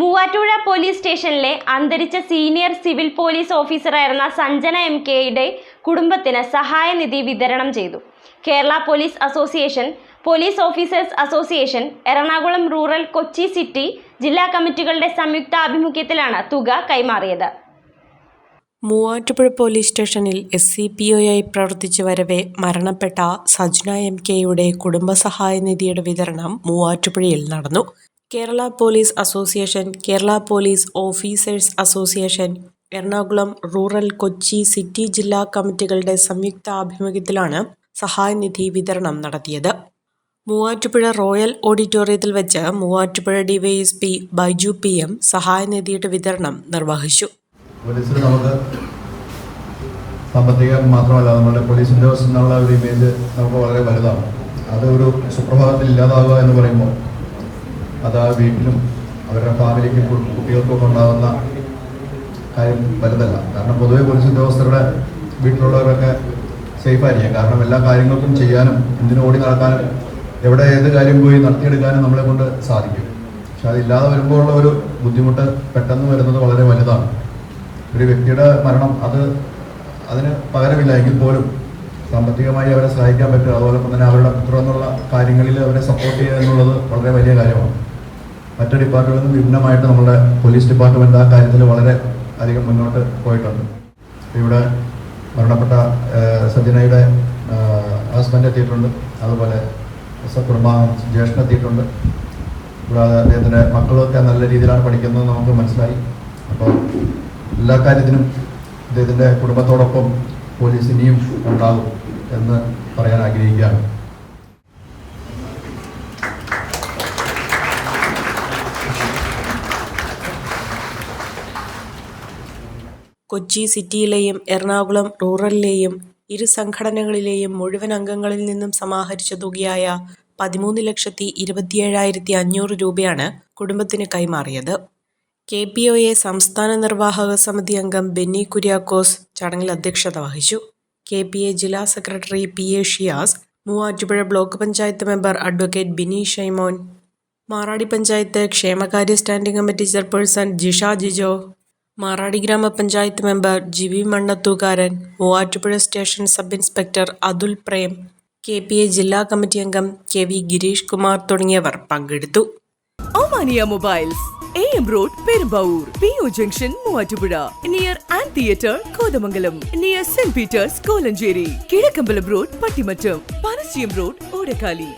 Muvattupuzha police സ്റ്റേഷനിലെ അന്തരിച്ച senior civil police ഓഫീസറായിരുന്ന സഞ്ജന എം കെയുടെ കുടുംബത്തിന് സഹായനിധി വിതരണം ചെയ്തു. Kerala police association police officers association Ernakulam rural Kochi city ജില്ലാ കമ്മിറ്റികളുടെ സംയുക്ത ആഭിമുഖ്യത്തിലാണ് തുക കൈമാറിയത്. മൂവാറ്റുപുഴ പോലീസ് സ്റ്റേഷനിൽ എസ് സി പി ഒയായി പ്രവർത്തിച്ചു വരവെ മരണപ്പെട്ട സജ്ന എം കെയുടെ കുടുംബസഹായ നിധിയുടെ വിതരണം മൂവാറ്റുപുഴയിൽ നടന്നു. Kerala police association Kerala police officers association Ernakulam rural Kochi city ജില്ലാ കമ്മിറ്റികളുടെ സംയുക്ത ആഭിമുഖ്യത്തിലാണ് സഹായനിധി വിതരണം നടത്തിയത്. മൂവാറ്റുപുഴ റോയൽ ഓഡിറ്റോറിയത്തിൽ വെച്ച് Muvattupuzha DYSP Baiju P M സഹായനിധിയുടെ വിതരണം നിർവഹിച്ചു. നമുക്ക് സാമ്പത്തികം മാത്രമല്ല നമ്മുടെ പോലീസ് ഉദ്യോഗസ്ഥനുള്ള ഒരു ഇമേജ് നമുക്ക് വളരെ വലുതാണ്. അത് ഒരു സുപ്രഭാതത്തിൽ ഇല്ലാതാവുക എന്ന് പറയുമ്പോൾ അത് വീട്ടിലും അവരുടെ ഫാമിലിക്കും കു- കുട്ടികൾക്കും ഒക്കെ ഉണ്ടാകുന്ന കാര്യം വലുതല്ല. കാരണം പൊതുവെ പോലീസ് ഉദ്യോഗസ്ഥരുടെ വീട്ടിലുള്ളവരൊക്കെ സേഫ് ആയിരിക്കും. കാരണം എല്ലാ കാര്യങ്ങൾക്കും ചെയ്യാനും എന്തിനും ഓടി നടക്കാനും എവിടെ ഏത് കാര്യം പോയി നടത്തിയെടുക്കാനും നമ്മളെ കൊണ്ട് സാധിക്കും. പക്ഷെ അതില്ലാതെ വരുമ്പോഴുള്ള ഒരു ബുദ്ധിമുട്ട് പെട്ടെന്ന് വരുന്നത് വളരെ വലുതാണ്. ഒരു വ്യക്തിയുടെ മരണം അത് അതിന് പകരമില്ല എങ്കിൽ പോലും സാമ്പത്തികമായി അവരെ സഹായിക്കാൻ പറ്റും അതുപോലെ തന്നെ അവരുടെ പുത്രം എന്നുള്ള കാര്യങ്ങളിൽ അവരെ സപ്പോർട്ട് ചെയ്യുക എന്നുള്ളത് വളരെ വലിയ കാര്യമാണ്. മറ്റു ഡിപ്പാർട്ട്മെന്റിൽ നിന്നും വിഭിന്നമായിട്ട് നമ്മുടെ പോലീസ് ഡിപ്പാർട്ട്മെന്റ് ആ കാര്യത്തിൽ വളരെ അധികം മുന്നോട്ട് പോയിട്ടുണ്ട്. ഇവിടെ മരണപ്പെട്ട ഏഹ്, സജ്ജനയുടെ ഹസ്ബൻഡ് എത്തിയിട്ടുണ്ട്. അതുപോലെ കുടുംബാംഗം ജ്യേഷ്ഠൻ എത്തിയിട്ടുണ്ട്. കൂടാതെ അദ്ദേഹത്തിന്റെ മക്കളൊക്കെ നല്ല രീതിയിലാണ് പഠിക്കുന്നത് നമുക്ക് മനസ്സിലായി. അപ്പോൾ എല്ലാ കാര്യത്തിനും അദ്ദേഹത്തിന്റെ കുടുംബത്തോടൊപ്പം പോലീസ് ഇനിയും ഉണ്ടാകും എന്ന് പറയാൻ ആഗ്രഹിക്കുകയാണ്. കൊച്ചി സിറ്റിയിലെയും എറണാകുളം റൂറലിലെയും ഇരു സംഘടനകളിലെയും മുഴുവൻ അംഗങ്ങളിൽ നിന്നും സമാഹരിച്ച തുകയായ പതിമൂന്ന് ലക്ഷത്തി ഇരുപത്തിയേഴായിരത്തി അഞ്ഞൂറ് രൂപയാണ് കുടുംബത്തിന് കൈമാറിയത്. കെ പി ഒ എ സംസ്ഥാന നിർവാഹക സമിതി അംഗം ബെന്നി കുര്യാക്കോസ് ചടങ്ങിൽ അധ്യക്ഷത വഹിച്ചു. കെ പി എ ജില്ലാ secretary P A Shiyas Muvattupuzha block panchayat member advocate Bini Shymon Maradi panchayat ക്ഷേമകാര്യ standing committee chairperson Jisha Jijo Maradi ഗ്രാമപഞ്ചായത്ത് member G V Mannathookkaran Muvattupuzha station sub inspector Athul Prem K P A ജില്ലാ committee അംഗം K V Girish Kumar തുടങ്ങിയവർ പങ്കെടുത്തു. Mobiles road Perumbavoor P O junction Muvattupuzha near and theatre Kothamangalam near saint Peter's Kolenchery Kizhakkambalam road Pattimattam Panassiyam road Odakkali.